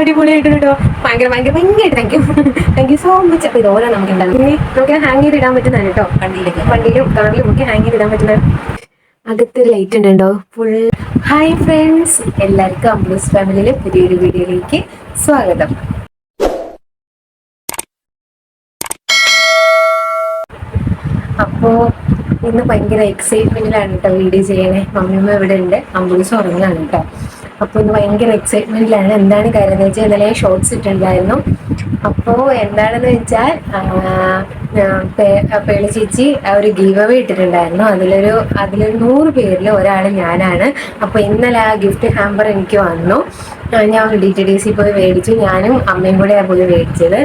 അടിപൊളിയായിട്ടുണ്ട് ഭയങ്കര ഭയങ്കര ഭയങ്കരമായിട്ട് thank you thank you so much അപ്പോൾ ഇതോരോ നമുക്ക് ഇനി നമുക്ക് ഹാങ് ചെയ്ത് ഇടാൻ പറ്റുന്നതാണ് കേട്ടോ വണ്ടിയിലേക്ക്. വണ്ടിയിലും കാറിലും ഒക്കെ ഹാങ് ചെയ്ത് ഇടാൻ പറ്റുന്ന അകത്ത് ലൈറ്റ് ഉണ്ടോ ഫുൾ ഹായ് ഫ്രണ്ട്സ് എല്ലാവർക്കും അംബ്ലൂസ് ഫാമിലിയിലെ പുതിയൊരു വീഡിയോയിലേക്ക് സ്വാഗതം. അപ്പോ ഇന്ന് ഭയങ്കര എക്സൈറ്റ്മെന്റിലാണ് കേട്ടോ വീഡിയോ ചെയ്യണേ. മമ്മിയമ്മ ഇവിടെ ഉണ്ട്. അമ്പൂസ് ഉറങ്ങാണ് കേട്ടോ അപ്പോൾ ഇന്ന് ഭയങ്കര എക്സൈറ്റ്മെന്റിലാണ് എന്താണ് കാര്യം എന്ന് വെച്ചാൽ ഇന്നലെ ഷോർട്സ് ഇട്ടിട്ടുണ്ടായിരുന്നു. അപ്പോൾ എന്താണെന്ന് വെച്ചാൽ പേളി ചേച്ചി ഒരു ഗീവ് അവേ ഇട്ടിട്ടുണ്ടായിരുന്നു. അതിലൊരു അതിലൊരു നൂറ് പേരിൽ ഒരാൾ ഞാനാണ്. അപ്പോൾ ഇന്നലെ ആ ഗിഫ്റ്റ് ഹാമ്പർ എനിക്ക് വന്നു. ഞാൻ ഡി ടി ഡി സി പോയി മേടിച്ചു. ഞാനും അമ്മയും കൂടെയാണ് പോയി മേടിച്ചത്.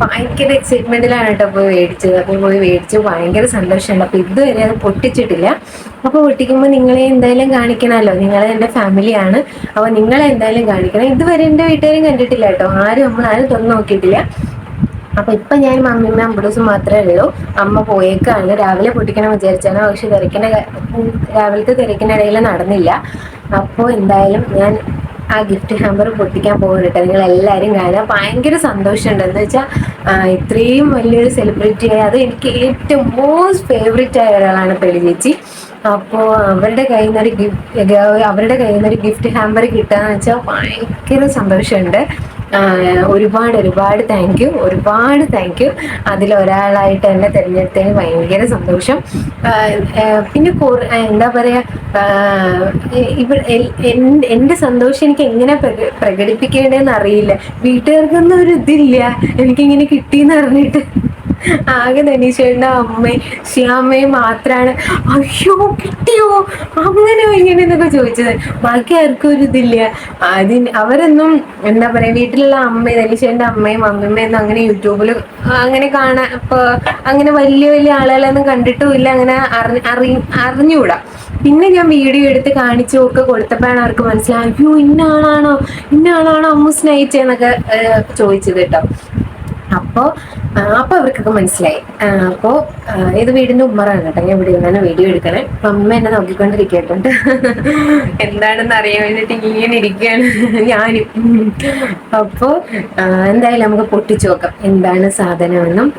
ഭയങ്കര എക്സൈറ്റ്മെന്റിലാണ് കേട്ടോ പോയി മേടിച്ചത്. അപ്പോൾ പോയി മേടിച്ചു ഭയങ്കര സന്തോഷമുണ്ട് അപ്പോൾ ഇതുവരെ അത് പൊട്ടിച്ചിട്ടില്ല. അപ്പോൾ പൊട്ടിക്കുമ്പോൾ നിങ്ങളെ എന്തായാലും കാണിക്കണമല്ലോ നിങ്ങൾ എന്റെ ഫാമിലിയാണ് അപ്പോൾ നിങ്ങളെ എന്തായാലും കാണിക്കണം. ഇതുവരെ എന്റെ വീട്ടുകാരും കണ്ടിട്ടില്ല കേട്ടോ. ആരും നമ്മൾ ആരും തുറന്നു നോക്കിയിട്ടില്ല. അപ്പൊ ഇപ്പൊ ഞാൻ മമ്മിയും അമ്പൂസും മാത്രമേ ഉള്ളൂ. അമ്മ പോയേക്കാണ്. രാവിലെ പൊട്ടിക്കണം വിചാരിച്ചാണ്. പക്ഷെ തിരക്കിന്റെ രാവിലത്തെ തിരക്കിനിടയിൽ നടന്നില്ല. അപ്പോൾ എന്തായാലും ഞാൻ ആ ഗിഫ്റ്റ് ഹാമ്പർ പൊട്ടിക്കാൻ പോകുന്നുണ്ട് നിങ്ങൾ എല്ലാവരും കാണാൻ ഭയങ്കര സന്തോഷമുണ്ട്. എന്ന് വെച്ചാൽ ഇത്രയും വലിയൊരു സെലിബ്രിറ്റി ആയ അത് എനിക്ക് ഏറ്റവും മോസ്റ്റ് ഫേവറേറ്റ് ആയ ഒരാളാണ് പെളി ചേച്ചി. അപ്പോൾ അവരുടെ കയ്യിൽ നിന്നൊരു ഗിഫ്റ്റ് അവരുടെ കയ്യിൽ നിന്നൊരു ഗിഫ്റ്റ് ഹാമ്പർ കിട്ടുക എന്ന് വെച്ചാൽ ഭയങ്കര സന്തോഷമുണ്ട്. ഒരുപാട് ഒരുപാട് താങ്ക് യു ഒരുപാട് താങ്ക് യു അതിലൊരാളായിട്ട് എന്നെ തിരഞ്ഞെടുത്തതിന് ഭയങ്കര സന്തോഷം. പിന്നെ എന്താ പറയാ ഇവിടെ എന്റെ സന്തോഷം എനിക്ക് എങ്ങനെ പ്രക- പ്രകടിപ്പിക്കേണ്ടതെന്ന് അറിയില്ല. വീട്ടുകാർക്കൊന്നും ഒരു ഇതില്ല. എനിക്കിങ്ങനെ കിട്ടിയെന്ന് അറിഞ്ഞിട്ട്. ആകെ ധനീഷേട്ടന്റെ അമ്മയും ശ്യാമയും മാത്രാണ്. അയ്യോ കിട്ടിയോ? അങ്ങനെ ഇങ്ങനെ എന്നൊക്കെ ചോദിച്ചത്. ബാക്കി ആർക്കും ഒരു ഇതില്ല. അതിന് അവരൊന്നും എന്താ പറയാ വീട്ടിലുള്ള അമ്മയും ധനീഷേട്ടന്റെ അമ്മയും അമ്മമ്മയൊന്നും അങ്ങനെ യൂട്യൂബിൽ അങ്ങനെ കാണാൻ ഇപ്പൊ അങ്ങനെ വലിയ വലിയ ആളുകളൊന്നും കണ്ടിട്ടും ഇല്ല. അങ്ങനെ അറി അറി അറിഞ്ഞുകൂടാ. പിന്നെ ഞാൻ വീഡിയോ എടുത്ത് കാണിച്ചു ഒക്കെ കൊടുത്തപ്പോഴാണ് അവർക്ക് മനസ്സിലായി അയ്യോ ഇന്ന ആളാണോ? ഇന്ന ആളാണോ അമ്മ സ്നേഹിച്ചെന്നൊക്കെ ചോദിച്ചത് കേട്ടോ. അപ്പോ ആ, അപ്പൊ അവർക്കൊക്കെ മനസ്സിലായി. അപ്പോ ഇത് വീടിന്റെ ഉമ്മറാണ് കേട്ടോ? ഞാൻ ഇവിടെ നിന്നാണ് വീഡിയോ എടുക്കണേ. അപ്പൊ അമ്മ എന്നെ നോക്കിക്കൊണ്ടിരിക്കട്ടുണ്ട് എന്താണെന്ന് അറിയാൻ വേണ്ടിട്ട് ഇങ്ങനെ ഇരിക്കുകയാണ്. ഞാനും. അപ്പോ എന്തായാലും നമുക്ക് പൊട്ടിച്ചു നോക്കാം. എന്താണ് സാധനമെന്നും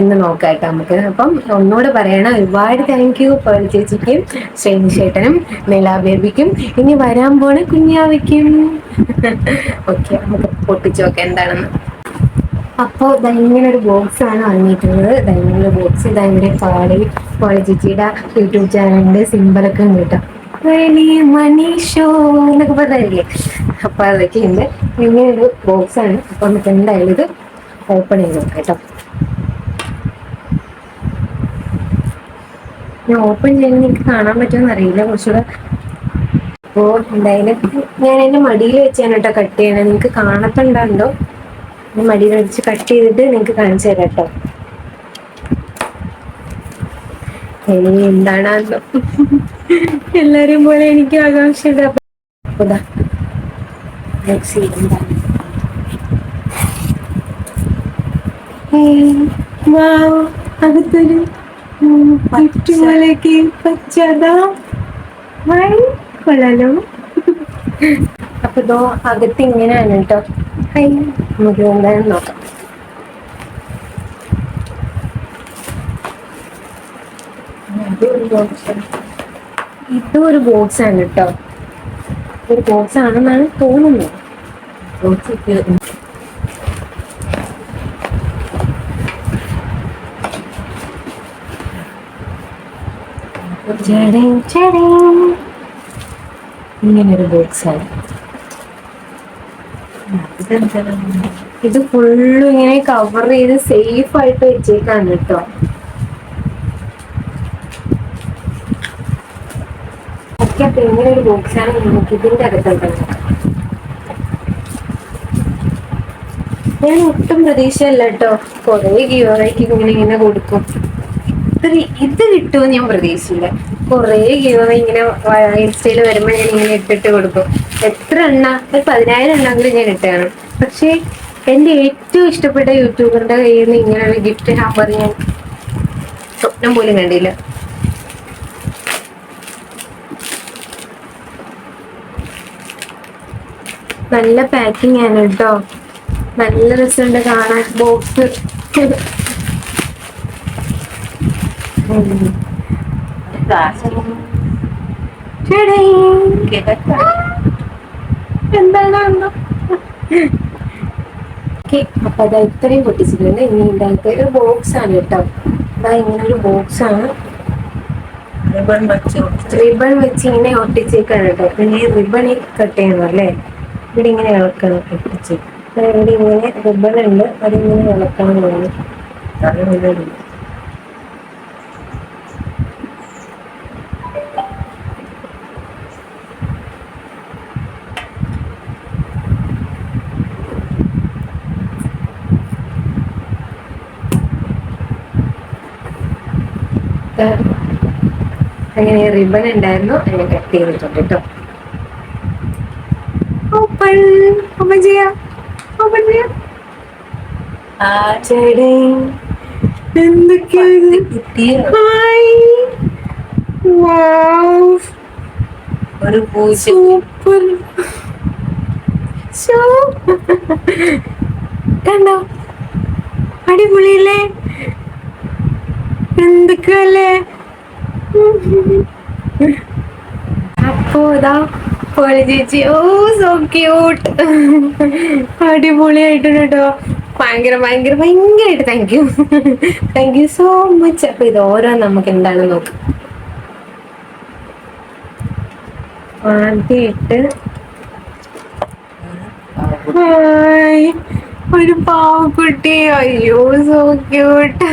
എന്ന് നോക്കാം കേട്ടോ നമുക്ക്. അപ്പം ഒന്നുകൂടെ പറയണം. ഒരുപാട് താങ്ക് യു പേൾ ചേച്ചിക്കും ശ്രേണി ചേട്ടനും നില ബേബിക്കും ഇനി വരാൻ പോണ കുഞ്ഞാവയ്ക്കും. ഓക്കെ നമുക്ക് പൊട്ടിച്ചു നോക്കാം എന്താണെന്ന്. അപ്പോൾ ഇങ്ങനെ ഒരു ബോക്സ് ആണ് വാങ്ങിയിട്ടുള്ളത്. ദാ ഇങ്ങനെ ബോക്സ് ഇതാ ഇവിടെ പാടി ചേച്ചിയുടെ യൂട്യൂബ് ചാനലിന്റെ സിമ്പിളൊക്കെ കേട്ടോ. മണി ഷോ എന്നൊക്കെ പറഞ്ഞില്ലേ അപ്പൊ അതൊക്കെ ഉണ്ട്. ഇങ്ങനെ ഒരു ബോക്സ് ആണ്. അപ്പൊ നമുക്ക് എന്തായാലും ഇത് ഓപ്പൺ ചെയ്ത് നോക്കാം കേട്ടോ. ഞാൻ ഓപ്പൺ ചെയ്യുന്നത് എനിക്ക് കാണാൻ പറ്റുമെന്ന് അറിയില്ല. കുറച്ചുകൂടെ അപ്പോൾ എന്തായാലും ഞാൻ എന്റെ മടിയിൽ വെച്ചാണ് കേട്ടോ കട്ട് ചെയ്യണത്. നിങ്ങൾക്ക് കാണത്തുണ്ടോ മടിയിൽ വെച്ച് കട്ട് ചെയ്തിട്ട് നിങ്ങൾക്ക് കാണിച്ചു തരാം കേട്ടോ. എന്താണ് എല്ലാരെയും എല്ലാരും പോലെ എനിക്ക് ആകാംക്ഷയുണ്ട്. അപ്പൊ വൈ കൊള്ളാലോ. അപ്പൊ ഇതോ അകത്ത് ഇങ്ങനെയാണ് കേട്ടോ. ഹൈ. നമുക്ക് എന്തായാലും നോക്കാം. ഇതും ഒരു ബോക്സ് ആണ് കേട്ടോ. ഒരു ബോക്സ് ആണെന്നാണ് തോന്നുന്നത്. ബോക്സ് ഒരു ബോക്സ് ആണ്. ഇത് ഫുള്ളും ഇങ്ങനെ കവർ ചെയ്ത് സേഫ് ആയിട്ട് വെച്ചേക്കാണ് കേട്ടോ. ഒക്കെ അപ്പൊ ഇങ്ങനെ ഒരു ബോക്സ് ആണ് നമുക്ക് ഇതിന്റെ അകത്തുള്ളത്. ഞാൻ ഒട്ടും പ്രതീക്ഷയല്ല കേട്ടോ. കൊറേ ഗീവറേക്ക് ഇങ്ങനെ ഇങ്ങനെ കൊടുക്കും. ഇത്ര ഇത് കിട്ടുമെന്ന് ഞാൻ പ്രതീക്ഷിച്ചില്ല കൊറേ ഗീവ ഇങ്ങനെ ഇൻസ്റ്റയിൽ വരുമ്പോൾ ഞാൻ ഇങ്ങനെ ഇട്ടിട്ട് കൊടുക്കും. എത്ര എണ്ണ? ഒരു പതിനായിരം എണ്ണമെങ്കിലും ഞാൻ ഇട്ടാണ് പക്ഷേ എന്റെ ഏറ്റവും ഇഷ്ടപ്പെട്ട യൂട്യൂബറിന്റെ കയ്യിൽ നിന്ന് ഇങ്ങനെ ഒരു ഗിഫ്റ്റ് ഹാമ്പർ ഞാൻ സ്വപ്നം പോലും കണ്ടില്ല. നല്ല പാക്കിംഗ് ആണ് കേട്ടോ. നല്ല രസമുണ്ട് കാണാൻ. ബോക്സ് എന്താണ് ഓക്കെ അപ്പൊ അതാ ഇത്രയും പൊട്ടിച്ചിട്ടുണ്ട്. ഇനി ഇതിനകത്ത് ഒരു ബോക്സ് ആണ് കേട്ടോ. അതാ ഇങ്ങനെ ഒരു ബോക്സ് ആണ്. റിബൺ വെച്ച് റിബൺ വെച്ച് ഇങ്ങനെ ഒട്ടിച്ചേക്കാണ് കേട്ടോ. പിന്നെ ഈ റിബൺ കട്ട് ചെയ്യണം അല്ലേ? ഇവിടെ ഇങ്ങനെ ഇളക്കണം ഒട്ടിച്ച്. ഇവിടെ ഇങ്ങനെ റിബൺ ഉണ്ട്. അതിങ്ങനെ ഇളക്കണം തോന്നുന്നു അങ്ങനെ റിബൺ ഉണ്ടായിരുന്നു അങ്ങനെ കട്ട് ചെയ്തിട്ടുണ്ട് കേട്ടോ ഓപ്പൺ ചെയ്യാം ഓപ്പൺ ചെയ്യാം ഒരു സൂപ്പർ. കണ്ടോ? അടിപൊളിയല്ലേ? എന്തൊക്കെയല്ലേ അപ്പോ ഇതാ പോളി ചേച്ചി. ഓ സോ ക്യൂട്ട് അടിപൊളിയായിട്ടുണ്ട് കേട്ടോ ഭയങ്കര ഭയങ്കര ഭയങ്കരമായിട്ട് thank you thank you so much അപ്പൊ ഇത് ഓരോ നമുക്ക് എന്താണ് നോക്കാം. ആദ്യമായിട്ട് ഒരു പാവക്കുട്ടി. അയ്യോ സോ ക്യൂട്ട്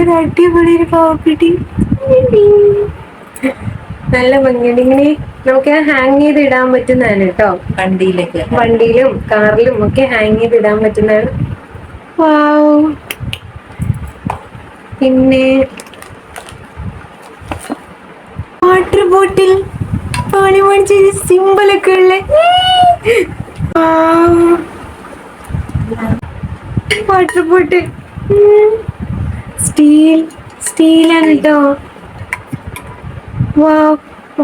ഒരു അടിപൊളി ഒരു പാവക്കുട്ടി നല്ല ഭംഗിയുണ്ട്. ഇങ്ങനെ നമുക്ക് ഹാങ് ചെയ്ത് ഇടാൻ പറ്റുന്നതാണ് കേട്ടോ. വണ്ടിയിലേക്ക്. വണ്ടിയിലും കാറിലും ഒക്കെ ഹാങ് ചെയ്ത് ഇടാൻ പറ്റുന്നതാണ്. വാവ് പിന്നെ വാട്ടർ ബോട്ടിൽ പാണി മേടിച്ച സിമ്പിളൊക്കെ ഉള്ള. വാട്ടർ ബോട്ടിൽ സ്റ്റീൽ സ്റ്റീലാണ് കേട്ടോ വാവ്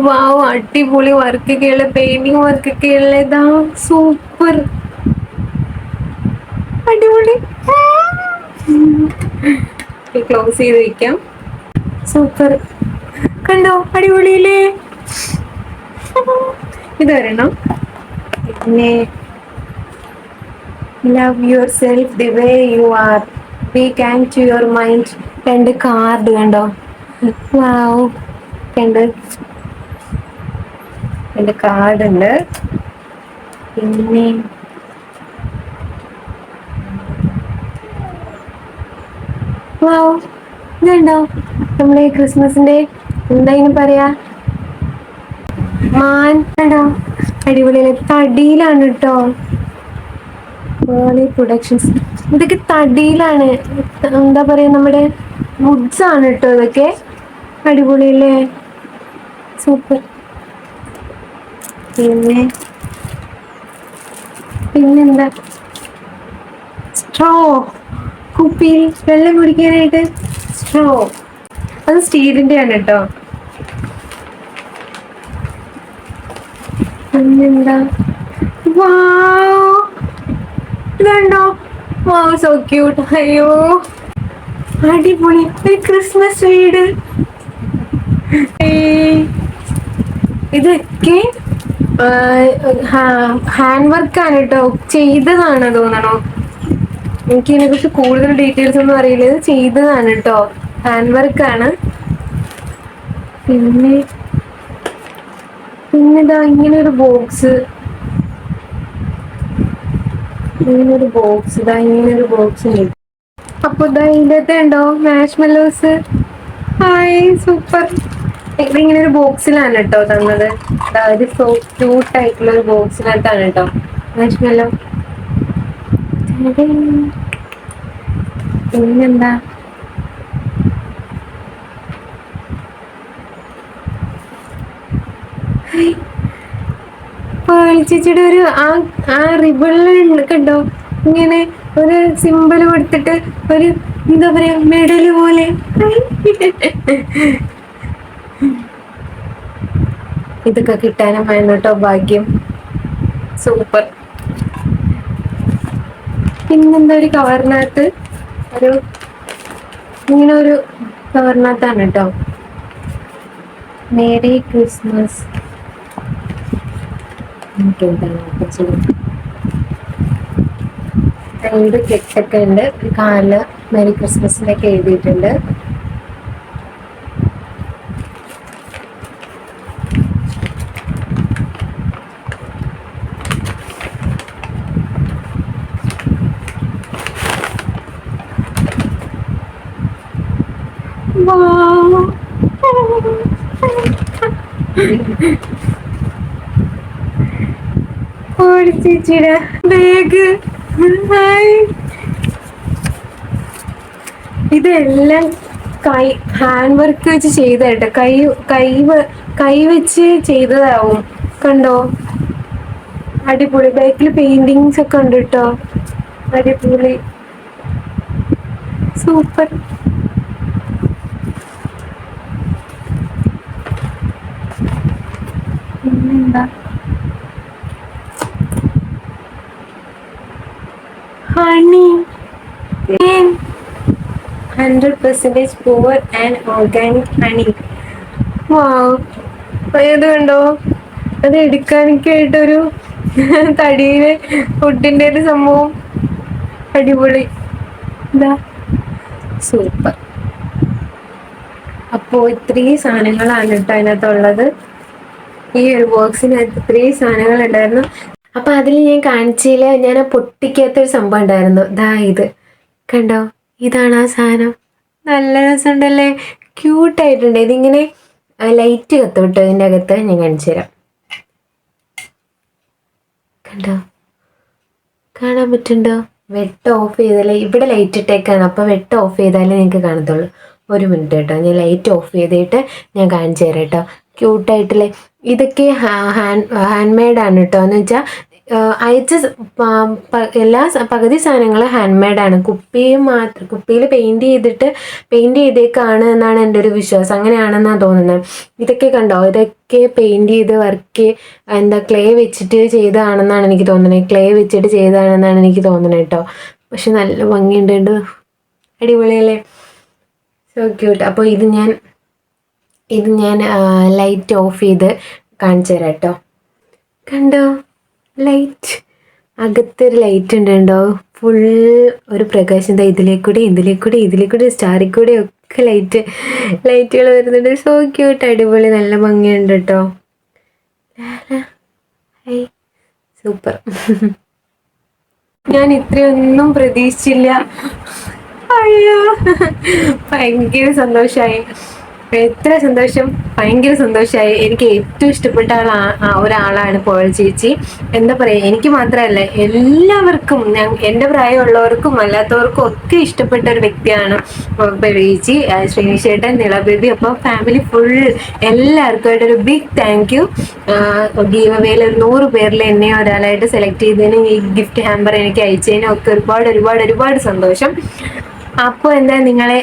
വാവ് അടിപൊളി വർക്ക് ഉള്ള പെയിന്റിങ് വർക്കൊക്കെ ഉള്ള ഇതാ. സൂപ്പർ അടിപൊളി. ക്ലോസ് ചെയ്ത് വെക്കാം. സൂപ്പർ കണ്ടോ? അടിപൊളിയില്ലേ? ഇത് വരണം. പിന്നെ love yourself the way you are becoming to your mind രണ്ട് കാർഡ് കണ്ടോ? വാവ് രണ്ട്. രണ്ട് കാർഡ് ഉണ്ട്. പിന്നെ വാവ് ഇതുണ്ടോ? നമ്മുടെ ഈ ക്രിസ്മസിന്റെ എന്താ ഇതിന് പറയാ? മാൻ. കണ്ടോ? അടിപൊളിയല്ലേ? തടിയിലാണ് കേട്ടോ വേളി പ്രൊഡക്ഷൻസ് ഇതൊക്കെ തടിയിലാണ്. എന്താ പറയുക നമ്മുടെ വുഡ്സ് ആണ് കേട്ടോ ഇതൊക്കെ. അടിപൊളിയല്ലേ? സൂപ്പർ പിന്നെ? പിന്നെന്താ? സ്ട്രോ കുപ്പിയിൽ വെള്ളം കുടിക്കാനായിട്ട് സ്ട്രോ അത് സ്റ്റീലിന്റെ ആണ് കേട്ടോ പിന്നെന്താ ഇതുണ്ടോ? വാവ് സോ ക്യൂട്ട് അയ്യോ. അടിപൊളി. ഒരു ക്രിസ്മസ് വീട്. ഇതൊക്കെ ഹാൻഡ് വർക്ക് ആണ് കേട്ടോ ചെയ്തതാണ് തോന്നണോ. എനിക്ക് ഇതിനെ കുറിച്ച് കൂടുതൽ ഡീറ്റെയിൽസ് ഒന്നും അറിയില്ല. ഇത് ചെയ്തതാണ് കേട്ടോ ഹാൻഡ് വർക്ക് ആണ്. പിന്നെ പിന്നെതാ ഇങ്ങനെ ഒരു ബോക്സ് ഇങ്ങനെ ഒരു ബോക്സ് ഇതാ ഇങ്ങനൊരു ബോക്സ് അപ്പൊ ഇതാ ഇതിന്റെ ഉണ്ടോ മാഷ് മെല്ലോസ് ഹായ് സൂപ്പർ ഇങ്ങനെ ഒരു ബോക്സിലാണ് കേട്ടോ തന്നത്. ഒരു സോ ക്യൂട്ട് ആയിട്ടുള്ള ഒരു ബോക്സിനകത്താണ് കേട്ടോ. മാഷ് മെല്ലോ പിന്നെന്താ? പേളി ചേച്ചിയുടെ ഒരു ആ ആ റിബണിൽ കണ്ടോ? ഇങ്ങനെ ഒരു സിമ്പിൾ കൊടുത്തിട്ട് ഒരു എന്താ പറയാ മെഡൽ പോലെ. ഇതൊക്കെ കിട്ടാനും വേണം കേട്ടോ ഭാഗ്യം. സൂപ്പർ പിന്നെന്താ ഒരു കവറിനകത്ത് ഒരു ഇങ്ങനെ ഒരു കവറിനകത്താണ് കേട്ടോ മേരി ക്രിസ്മസ് എനിക്ക് എന്താണ് open ചെയ്യാൻ? രണ്ട് കെട്ടൊക്കെ ഉണ്ട്. ഒരു കാലിൽ മേരി ക്രിസ്മസിനൊക്കെ എഴുതിയിട്ടുണ്ട്. ഇതെല്ലാം കൈ ഹാൻഡ് വർക്ക് വെച്ച് ചെയ്തായിട്ട് കൈ കൈ കൈ വെച്ച് ചെയ്തതാവും. കണ്ടോ? അടിപൊളി. ബാക്കിൽ പെയിന്റിങ്സ് ഒക്കെ ഉണ്ട് കേട്ടോ അടിപൊളി. സൂപ്പർ പിന്നെന്താ honey hundred percentage pure and organic honey wow അത് കണ്ടോ അത് എടുക്കാനൊക്കെ ആയിട്ടൊരു തടിയിൽ ഫുഡിന്റെ ഒരു സംഭവം. അടിപൊളി. എന്താ സൂപ്പർ അപ്പോ ഇത്രയും സാധനങ്ങളാണ് കേട്ടോ അതിനകത്തുള്ളത്. ഈ ഒരു ബോക്സിനകത്ത് ഇത്രയും സാധനങ്ങൾ ഉണ്ടായിരുന്നു അപ്പൊ അതിൽ ഞാൻ കാണിച്ചില്ല ഞാൻ പൊട്ടിക്കാത്തൊരു സംഭവം ഉണ്ടായിരുന്നു. ദാ ഇത്. കണ്ടോ? ഇതാണ് ആ സാധനം. നല്ല രസമുണ്ടല്ലേ? ക്യൂട്ടായിട്ടുണ്ട് ഇതിങ്ങനെ ലൈറ്റ് കത്തോട്ട് ഇതിന്റെ അകത്ത്? ഞാൻ കാണിച്ചു തരാം. കണ്ടോ? കാണാൻ പറ്റുണ്ടോ വെട്ട് ഓഫ് ചെയ്താലേ ഇവിടെ ലൈറ്റ് ഇട്ടേക്കാണ്. അപ്പോൾ വെട്ട് ഓഫ് ചെയ്താലേ നിങ്ങൾക്ക് കാണത്തുള്ളൂ. ഒരു മിനിറ്റ് കേട്ടോ. ഞാൻ ലൈറ്റ് ഓഫ് ചെയ്തിട്ട് ഞാൻ കാണിച്ചു തരാം കേട്ടോ. ക്യൂട്ടായിട്ടില്ലേ ഇതൊക്കെ ഹാൻഡ് ഹാൻഡ് മെയ്ഡാണ് കേട്ടോ. എന്ന് വെച്ചാൽ അയച്ച എല്ലാ പകുതി സാധനങ്ങളും ഹാൻഡ് മെയ്ഡാണ് കുപ്പിയും മാത്രം കുപ്പിയിൽ പെയിന്റ് ചെയ്തിട്ട് പെയിന്റ് ചെയ്തേക്കാണ് എന്നാണ് എന്റെ ഒരു വിശ്വാസം. അങ്ങനെയാണെന്നാണ് തോന്നുന്നത് ഇതൊക്കെ കണ്ടോ? ഇതൊക്കെ പെയിന്റ് ചെയ്ത് വർക്ക് എന്താ ക്ലേ വെച്ചിട്ട് ചെയ്തതാണെന്നാണ് എനിക്ക് തോന്നുന്നത് ക്ലേ വെച്ചിട്ട് ചെയ്തതാണെന്നാണ് എനിക്ക് തോന്നുന്നത് കേട്ടോ പക്ഷെ നല്ല ഭംഗിയുണ്ട് അടിപൊളിയല്ലേ? സോ ക്യൂട്ട് അപ്പോൾ ഇത് ഞാൻ ഇത് ഞാൻ ലൈറ്റ് ഓഫ് ചെയ്ത് കാണിച്ചു തരാം കേട്ടോ കണ്ടോ? ലൈറ്റ് അകത്തൊരു ലൈറ്റ് ഉണ്ട് ഫുൾ ഒരു പ്രകാശം എന്താ ഇതിലേക്കൂടെ ഇതിലേക്കൂടെ ഇതിലേക്കൂടെ സ്റ്റാറിൽ കൂടെ ഒക്കെ ലൈറ്റ് ലൈറ്റുകൾ വരുന്നുണ്ട്. സോ ക്യൂട്ട് അടിപൊളി നല്ല ഭംഗിയുണ്ട് കേട്ടോ സൂപ്പർ ഞാൻ ഇത്രയൊന്നും പ്രതീക്ഷിച്ചില്ല. അയ്യോ ഭയങ്കര സന്തോഷമായി എത്ര സന്തോഷം ഭയങ്കര സന്തോഷമായി എനിക്ക് ഏറ്റവും ഇഷ്ടപ്പെട്ട ഒരാളാണ് പോൾ ചേച്ചി. എന്താ പറയുക എനിക്ക് മാത്രമല്ല എല്ലാവർക്കും ഞാൻ എന്റെ പ്രായമുള്ളവർക്കും അല്ലാത്തവർക്കും ഒക്കെ ഇഷ്ടപ്പെട്ട ഒരു വ്യക്തിയാണ് ചേച്ചി ശ്രീനിഷേട്ടൻ നിളബേബി. അപ്പോൾ ഫാമിലി ഫുൾ എല്ലാവർക്കുമായിട്ട് ഒരു ബിഗ് താങ്ക് യു ഗീവ് അവയിൽ ഒരു നൂറ് പേരിൽ എന്നെ ഒരാളായിട്ട് സെലക്ട് ചെയ്തതിനും ഈ ഗിഫ്റ്റ് ഹാമ്പർ എനിക്ക് അയച്ചതിനും ഒക്കെ ഒരുപാട് ഒരുപാട് ഒരുപാട് സന്തോഷം. അപ്പോൾ എന്താ നിങ്ങളെ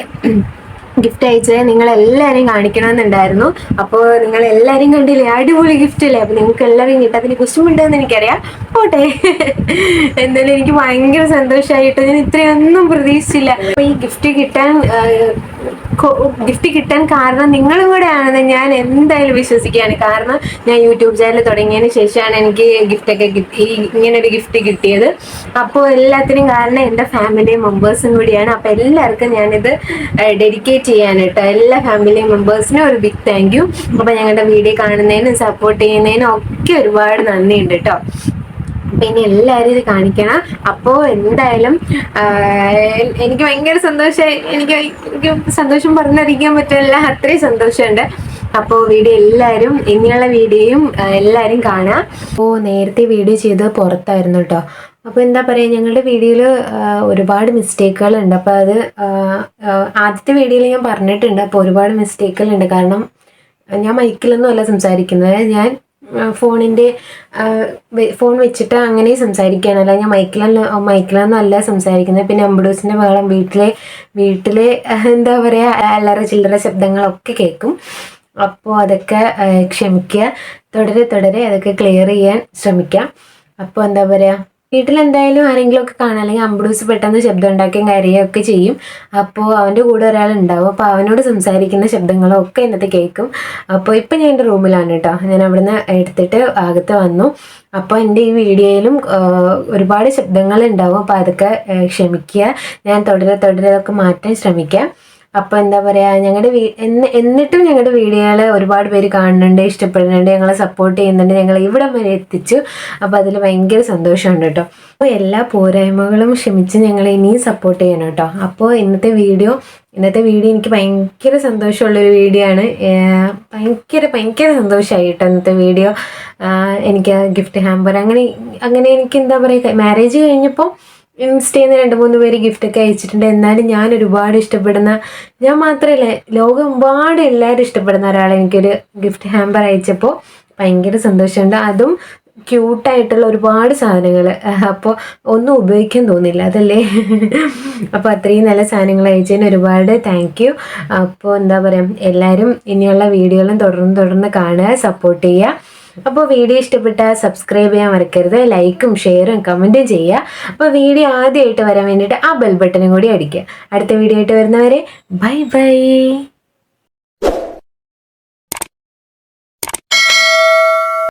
ഗിഫ്റ്റ് അയച്ചത് നിങ്ങൾ എല്ലാവരെയും കാണിക്കണമെന്നുണ്ടായിരുന്നു. അപ്പോൾ നിങ്ങൾ എല്ലാവരും കണ്ടില്ലേ? അടിപൊളി ഗിഫ്റ്റ് അല്ലേ? അപ്പോൾ നിങ്ങൾക്ക് എല്ലാവരും കിട്ടാത്തിന് കുശുമുണ്ടെന്ന് എനിക്കറിയാം. പോട്ടെ. എന്തായാലും എനിക്ക് ഭയങ്കര സന്തോഷമായിട്ട് ഞാൻ ഇത്രയൊന്നും പ്രതീക്ഷിച്ചില്ല. അപ്പോൾ ഈ ഗിഫ്റ്റ് കിട്ടാൻ ഗിഫ്റ്റ് കിട്ടാൻ കാരണം നിങ്ങളും കൂടെ ആണെന്ന് ഞാൻ എന്തായാലും വിശ്വസിക്കുകയാണ്. കാരണം ഞാൻ യൂട്യൂബ് ചാനൽ തുടങ്ങിയതിന് ശേഷമാണ് എനിക്ക് ഗിഫ്റ്റൊക്കെ കിട്ടി ഈ ഇങ്ങനെ ഒരു ഗിഫ്റ്റ് കിട്ടിയത്. അപ്പോൾ എല്ലാത്തിനും കാരണം എന്റെ ഫാമിലി മെമ്പേഴ്സും കൂടിയാണ്. അപ്പോൾ എല്ലാവർക്കും ഞാനിത് ഡെഡിക്കേറ്റ് ചെയ്യാൻ എല്ലാ ഫാമിലി മെമ്പേഴ്സിനും ഒരു ബിഗ് താങ്ക് യു അപ്പോൾ ഞങ്ങളുടെ വീഡിയോ കാണുന്നതിനും സപ്പോർട്ട് ചെയ്യുന്നതിനും ഒക്കെ ഒരുപാട് നന്ദിയുണ്ട് കേട്ടോ. പിന്നെ എല്ലാവരും ഇത് കാണിക്കണം. അപ്പോൾ എന്തായാലും എനിക്ക് ഭയങ്കര സന്തോഷമായി എനിക്ക് എനിക്ക് സന്തോഷം പറഞ്ഞറിയിക്കാൻ പറ്റില്ല. അത്രയും സന്തോഷമുണ്ട്. അപ്പോൾ വീഡിയോ എല്ലാവരും ഇനിയുള്ള വീഡിയോയും എല്ലാവരും കാണാം. അപ്പോൾ നേരത്തെ വീഡിയോ ചെയ്ത് പുറത്തായിരുന്നു കേട്ടോ. അപ്പോൾ എന്താ പറയുക ഞങ്ങളുടെ വീഡിയോയിൽ ഒരുപാട് മിസ്റ്റേക്കുകളുണ്ട്. അപ്പോൾ അത് ആദ്യത്തെ വീഡിയോയിൽ ഞാൻ പറഞ്ഞിട്ടുണ്ട്. അപ്പോൾ ഒരുപാട് മിസ്റ്റേക്കുകളുണ്ട്. കാരണം ഞാൻ മൈക്കിലൊന്നും അല്ല സംസാരിക്കുന്നത്. ഞാൻ ഫോണിന്റെ ഫോൺ വെച്ചിട്ട് അങ്ങനെ സംസാരിക്കുകയാണ് അല്ല ഞാൻ മൈക്കിലല്ല മൈക്കിലൊന്നല്ല സംസാരിക്കുന്നത്. പിന്നെ അമ്പഡൂസിന്റെ ബഹളം വീട്ടിലെ വീട്ടിലെ എന്താ പറയുക അല്ലറ ചില്ലറ ശബ്ദങ്ങളൊക്കെ കേൾക്കും. അപ്പോൾ അതൊക്കെ ക്ഷമിക്കുക. തുടരെ തുടരെ അതൊക്കെ ക്ലിയർ ചെയ്യാൻ ശ്രമിക്കാം. അപ്പോൾ എന്താ പറയുക വീട്ടിലെന്തായാലും ആരെങ്കിലും ഒക്കെ കാണാം. അല്ലെങ്കിൽ അമ്പൂസ് പെട്ടെന്ന് ശബ്ദം ഉണ്ടാക്കുകയും കരയുകയൊക്കെ ചെയ്യും. അപ്പോൾ അവന്റെ കൂടെ ഒരാളുണ്ടാവും. അപ്പോൾ അവനോട് സംസാരിക്കുന്ന ശബ്ദങ്ങളും ഒക്കെ ഇന്നത്തെ കേൾക്കും. അപ്പോൾ ഇപ്പം ഞാൻ എന്റെ റൂമിലാണ് കേട്ടോ. ഞാൻ അവിടുന്ന് എടുത്തിട്ട് അകത്ത് വന്നു. അപ്പോൾ എന്റെ ഈ വീഡിയോയിലും ഒരുപാട് ശബ്ദങ്ങൾ ഉണ്ടാവും അപ്പോൾ അതൊക്കെ ക്ഷമിക്കുക. ഞാൻ തുടരെ തുടരെ അതൊക്കെ മാറ്റാൻ ശ്രമിക്കാം. അപ്പോൾ എന്താ പറയുക ഞങ്ങളുടെ വീ എന്ന് എന്നിട്ടും ഞങ്ങളുടെ വീഡിയോകൾ ഒരുപാട് പേര് കാണുന്നുണ്ട് ഇഷ്ടപ്പെടുന്നുണ്ട് ഞങ്ങളെ സപ്പോർട്ട് ചെയ്യുന്നുണ്ട് ഞങ്ങൾ ഇവിടം വരെ എത്തിച്ചു. അപ്പോൾ അതിൽ ഭയങ്കര സന്തോഷമുണ്ട് കേട്ടോ. അപ്പോൾ എല്ലാ പോരായ്മകളും ക്ഷമിച്ച് ഞങ്ങൾ ഇനിയും സപ്പോർട്ട് ചെയ്യണം കേട്ടോ. അപ്പോൾ ഇന്നത്തെ വീഡിയോ ഇന്നത്തെ വീഡിയോ എനിക്ക് ഭയങ്കര സന്തോഷമുള്ളൊരു വീഡിയോ ആണ്. ഭയങ്കര ഭയങ്കര സന്തോഷമായി കേട്ടോ ഇന്നത്തെ വീഡിയോ. എനിക്ക് ഗിഫ്റ്റ് ഹാമ്പർ. അങ്ങനെ അങ്ങനെ എനിക്ക് എന്താ പറയുക മാരേജ് കഴിഞ്ഞപ്പോൾ ഇൻസ്റ്റയിൽ നിന്ന് രണ്ട് മൂന്ന് പേര് ഗിഫ്റ്റൊക്കെ അയച്ചിട്ടുണ്ട്. എന്നാലും ഞാൻ ഒരുപാട് ഇഷ്ടപ്പെടുന്ന ഞാൻ മാത്രമല്ല ലോകം ഒരുപാട് എല്ലാവരും ഇഷ്ടപ്പെടുന്ന ഒരാളെ എനിക്കൊരു ഗിഫ്റ്റ് ഹാമ്പർ അയച്ചപ്പോൾ ഭയങ്കര സന്തോഷമുണ്ട്. അതും ക്യൂട്ടായിട്ടുള്ള ഒരുപാട് സാധനങ്ങൾ അപ്പോൾ ഒന്നും ഉപയോഗിക്കാൻ തോന്നില്ല അതല്ലേ? അപ്പോൾ അത്രയും നല്ല സാധനങ്ങൾ അയച്ചതിന് ഒരുപാട് താങ്ക് യു അപ്പോൾ എന്താ പറയുക എല്ലാവരും ഇനിയുള്ള വീഡിയോകളും തുടർന്ന് തുടർന്ന് കാണുക സപ്പോർട്ട് ചെയ്യുക. അപ്പോൾ വീഡിയോ ഇഷ്ടപ്പെട്ടാൽ സബ്സ്ക്രൈബ് ചെയ്യാൻ മറക്കരുത് ലൈക്കും ഷെയറും കമന്റും ചെയ്യുക. അപ്പോൾ വീഡിയോ ആദ്യമായിട്ട് വരാൻ വേണ്ടിയിട്ട് ആ ബെൽ ബട്ടനും കൂടി അടിക്കുക. അടുത്ത വീഡിയോ ആയിട്ട് വരുന്നവരെ ബൈ ബൈ